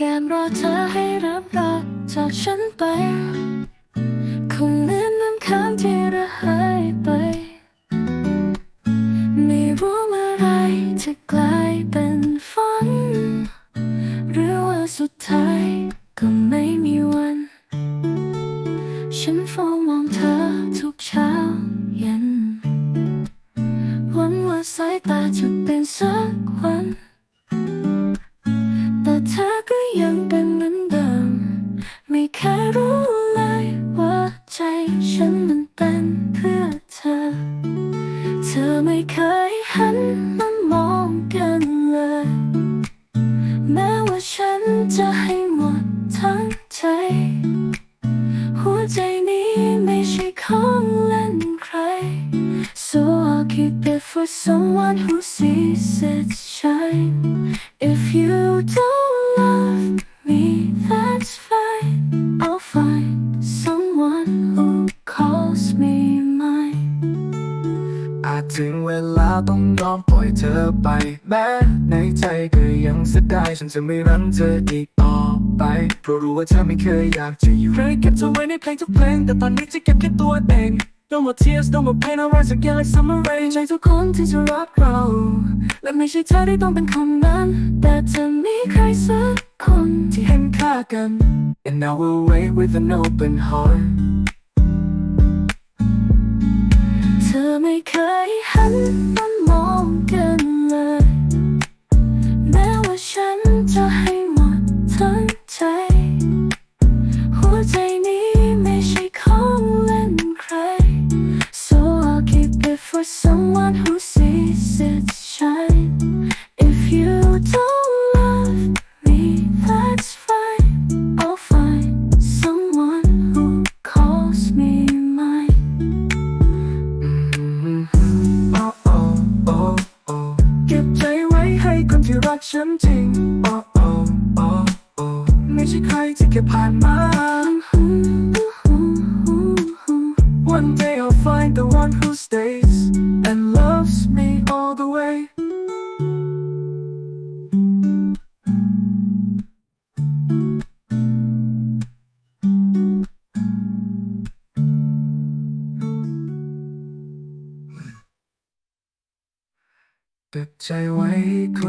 แก้มรอเธอให้รับรักจากฉันไป จะไม่รักเธออีกต่อไป เพราะรู้ว่าเธอไม่เคยอยากจะอยู่เคยเก็บเธอไว้ในเพลงทุกเพลง แต่ตอนนี้จะเก็บแค่ตัวเอง No more tears, no more pain, I'll rise again like summer rain ใจทุกคนที่จะรักเรา และไม่ใช่เธอที่ต้องเป็นคนนั้น แต่จะมีใครสักคนที่ที่เห็นค่ากัน And now we'll wait with an open heart เธอไม่เคยหันมา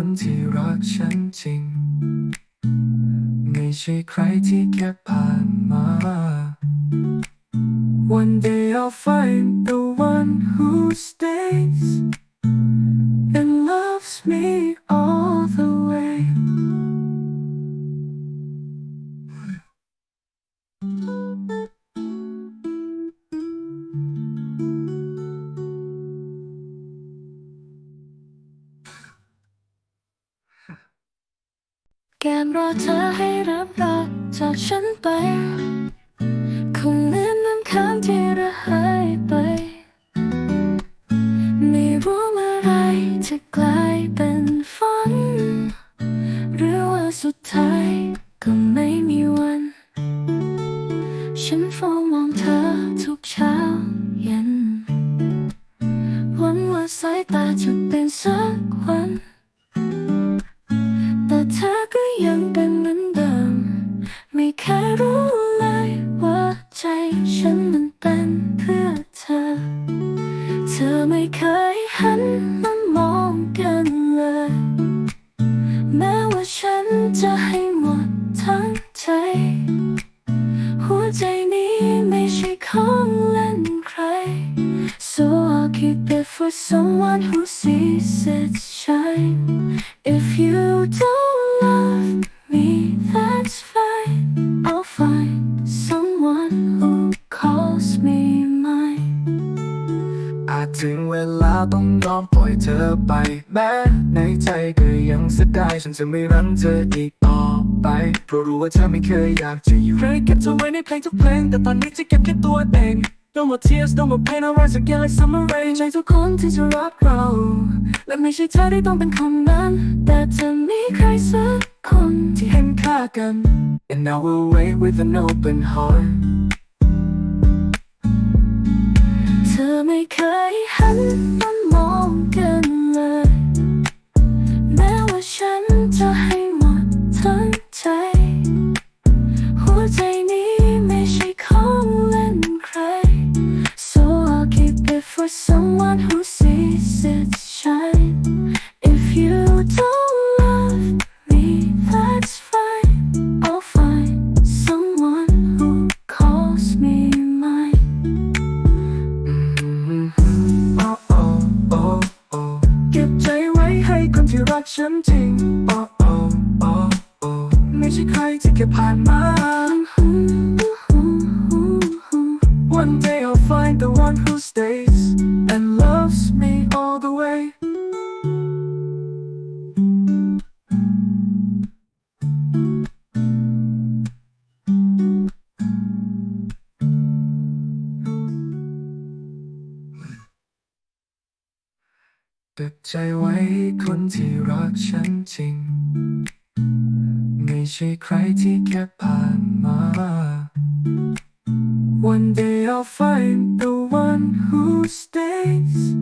คนที่รักฉันจริง ไม่ใช่ใครที่แค่ผ่านมา One day I'll find the one who stays and loves me เธอให้รับรักจากฉันไป คงเหมือนน้ำค้างที่ระหายไป ไม่รู้เมื่อไรจะกลายเป็นฝัน หรือว่าสุดท้ายก็ไม่มีวัน ฉันเฝ้ามอง ใจนี้ไม่ใช่ของเล่นใคร So I'll keep it for someone who sees it shine ในเพลงทุกเพลง แต่ตอนนี้จะเก็บแค่ตัวเอง No more tears, no more pain, I rise again like summer rain ใจทุกคนที่จะรักเรา และไม่ใช่เธอที่ต้องเป็นคนนั้น แต่จะมีใครสักคนที่เห็นค่ากัน And now we'll wait with an open heart เธอไม่เคยหันมามองกันเลยแม้ว่าฉัน One day I'll find the one who stays and loves me all the way ตึกใจไว้คนที่รักฉันจริง ไม่ใช่ใครที่แค่ผ่านมา One day I'll find the one who stays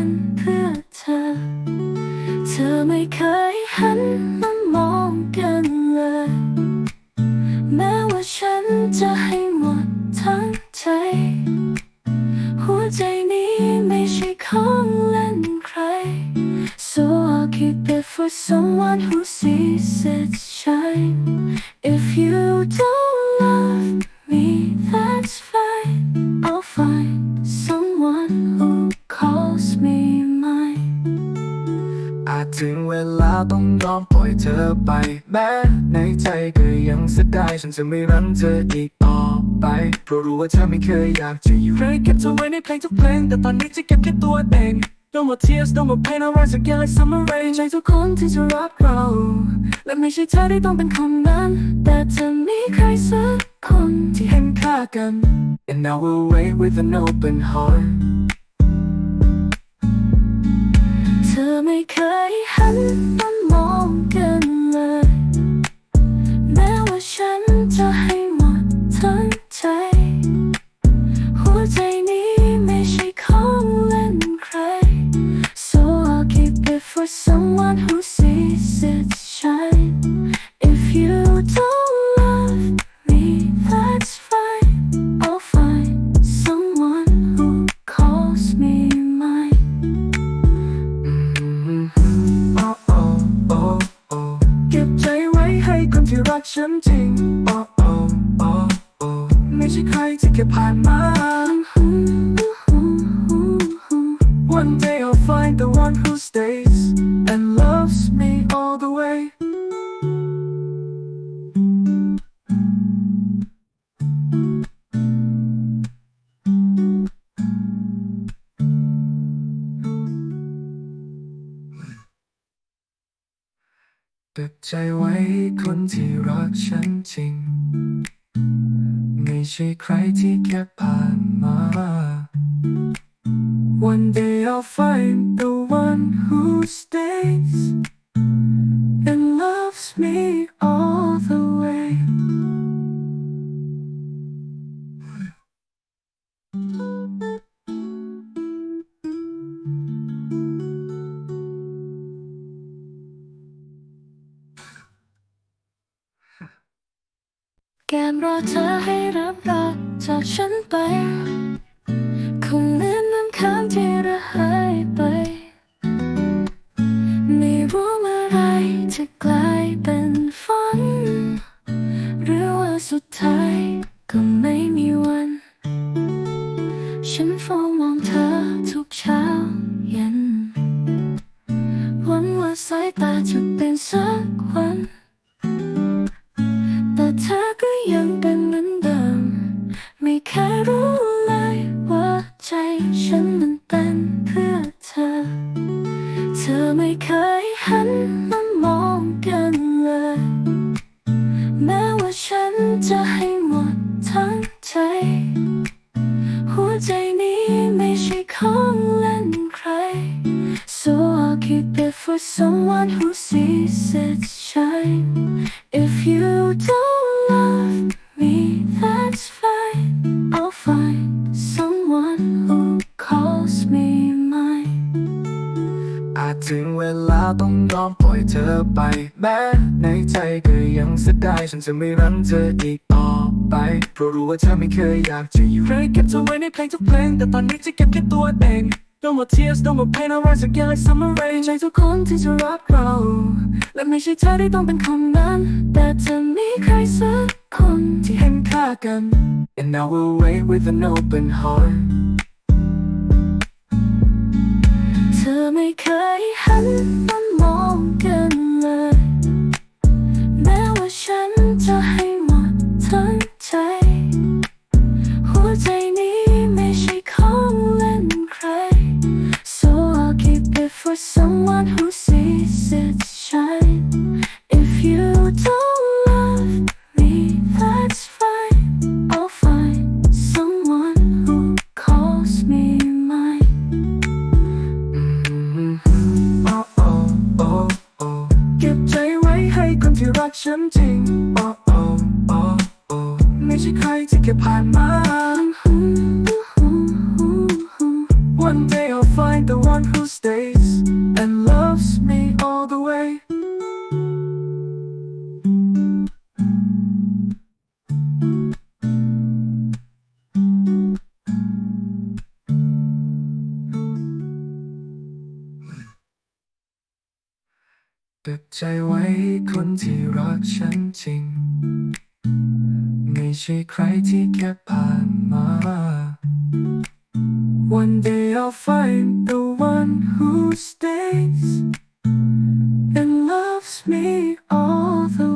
มั ถึงเวลาต้องยอมปล่อยเธอไป แม้ในใจก็ยังเสียดายฉันจะไม่รักเธออีกต่อไปเพราะรู้ว่าเธอไม่เคยอยากจะอยู่เคยเก็บเธอไว้ในเพลงทุกเพลง แต่ตอนนี้จะเก็บแค่ตัวเอง No more tears, no more pain, I'll rise again like summer rain ใจทุกคนที่จะรักเรา และไม่ใช่เธอที่ต้องเป็นคนนั้น แต่จะมีใครสักคนที่เห็นค่ากัน And now we'll wait with an open heart เคยหัน คน ตึกใจไว้คนที่รักฉันจริง ไม่ใช่ใครที่แค่ผ่านมา One day I'll find the one who stays and loves me all รอเธอให้รับรักจากฉันไป คงเหมือนน้ำค้างที่ระหายไป ไม่รู้เมื่อไรจะกลายเป็นฝัน หรือว่าสุดท้ายก็ไม่มีวัน ฉันเฝ้ามองเธอทุกเช้าเย็นหวังว่าสายตาจะเป็นสักวัน ก็ยังเป็นเหมือนเดิม ไม่เคยรู้เลยว่าใจฉันมันเต้นเพื่อเธอ เธอไม่เคยหันมามองกันเลย แม้ว่าฉันจะให้หมดทั้งใจ หัวใจนี้ไม่ใช่ของเล่นใคร So I'll keep it for someone who sees it shine If you don't love me, that's fine I'll find someone who calls me mine อาจถึงเวลาต้องยอมปล่อยเธอไป แม้ในใจก็ยังเสียดายฉันจะไม่รักเธออีกต่อไป เพราะรู้ว่าเธอไม่เคยอยากจะอยู่เคยเก็บเธอไว้ในเพลงทุกเพลง แต่ตอนนี้จะเก็บแค่ตัวเอง No more tears, don't more pain, I'll rise again like summer rain ใจทุกคนที่จะรักเรา และไม่ใช่เธอที่ต้องเป็นคนนั้น แต่จะมีใครสักคนที่เห็นค่ากัน And now we'll wait with an open heart เธอไม่เคยหันมา ใจไว้คนที่รักฉันจริง ไม่ใช่ใครที่แค่ผ่านมา One day I'll find the one who stays and loves me all the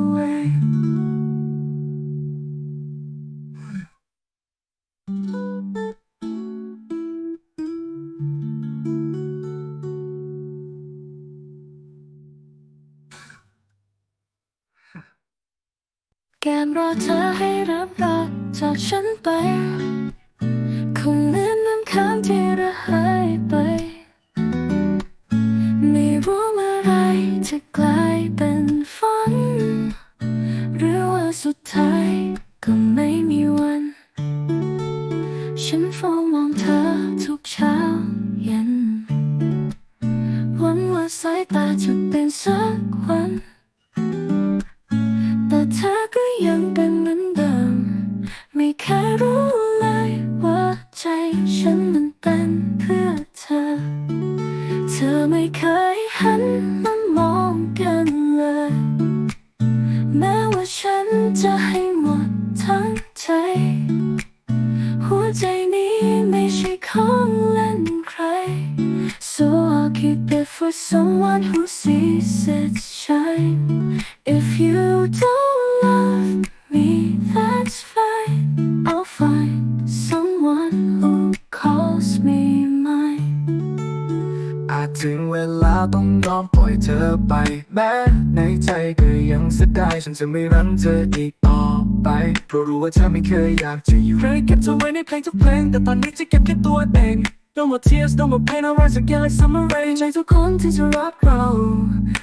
ก็ยังเสียดายฉันจะไม่รักเธออีกต่อไป เพราะรู้ว่าเธอไม่เคยอยากจะอยู่เคยเก็บเธอไว้ในเพลงทุกเพลง แต่ตอนนี้จะเก็บแค่ตัวเอง No more tears, no more pain, I'll rise again like summer rain ใจทุกคนที่จะรักเรา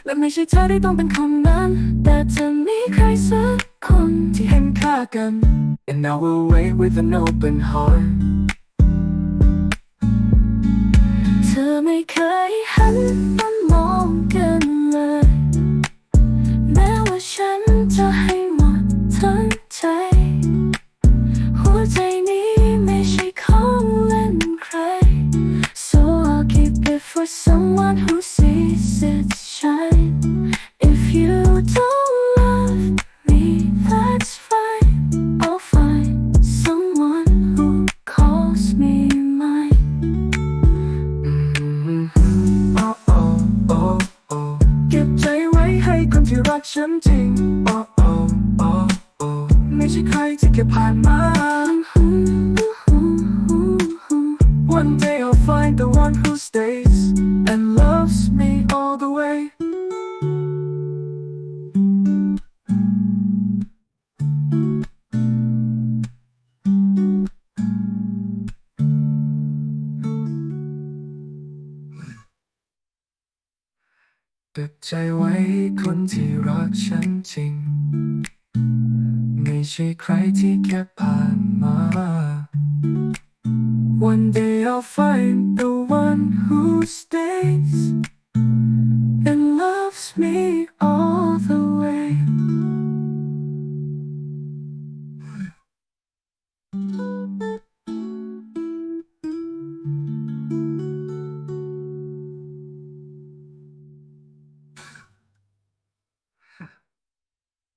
และไม่ใช่เธอที่ต้องเป็นคนนั้น แต่จะมีใครสักคนที่เห็นค่ากัน And now we'll wait with an open heart เธอไม่เคยหันมามอง แ โอ้โอ้โอ้โอ้ไม่ใช่ใครที่แค่ผ่านมา One day I'll find the one who stays and loves me all the way คนที่รักฉันจริง ไม่ใช่ใครที่แค่ผ่านมา One day I'll find the one who stays and loves me all